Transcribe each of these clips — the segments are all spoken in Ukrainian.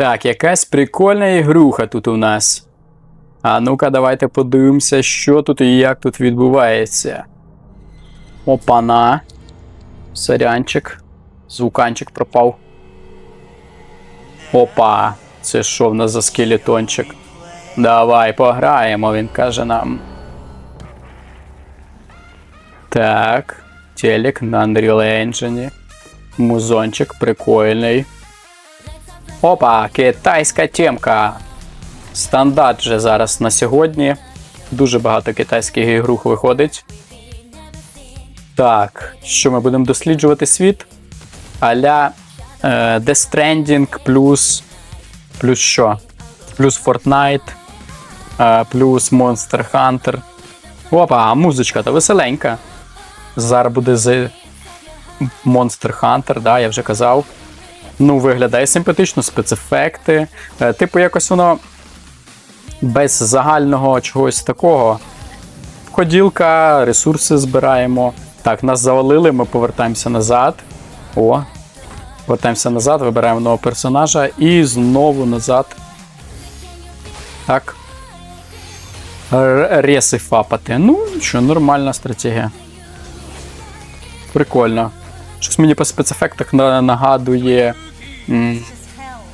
Так, якась прикольна ігруха тут у нас. А ну-ка, давайте подивимося, що тут і як тут відбувається. Опана. Сорянчик. Звуканчик пропав. Опа. Це що в нас за скелетончик? Давай пограємо, він каже нам. Так. Телек на Unreal Engine. Музончик прикольний. Опа, китайська темка. Стандарт вже зараз на сьогодні. Дуже багато китайських ігрух виходить. Так, що ми будемо досліджувати світ? Аля е, Death Stranding плюс. Плюс що? Плюс Fortnite, е, плюс Monster Hunter. Опа, музичка то веселенька. Зараз буде з Monster Hunter, да, я вже казав. Ну, виглядає симпатично, спецефекти. Е, Типу, якось воно без загального чогось такого. Ходілка, ресурси збираємо. Так, нас завалили, ми повертаємося назад. О. Повертаємося назад, вибираємо нового персонажа і знову назад. Так. Реси фапати. Ну, що, нормальна стратегія. Прикольно. Щось мені по спецефектах нагадує.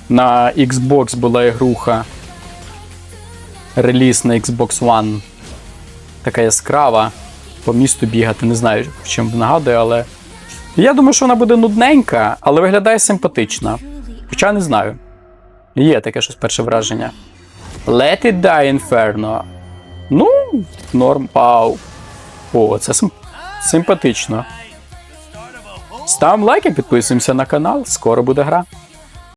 На Xbox була ігруха. Реліз на Xbox One. Така яскрава. По місту бігати. Не знаю, чим нагадує, але. Я думаю, що вона буде нудненька, але виглядає симпатично. Хоча не знаю. Є таке щось перше враження. Let it die Inferno. Ну, норм. Вау. О, це сим- симпатично. Ставимо лайки, підписуємося на канал. Скоро буде гра.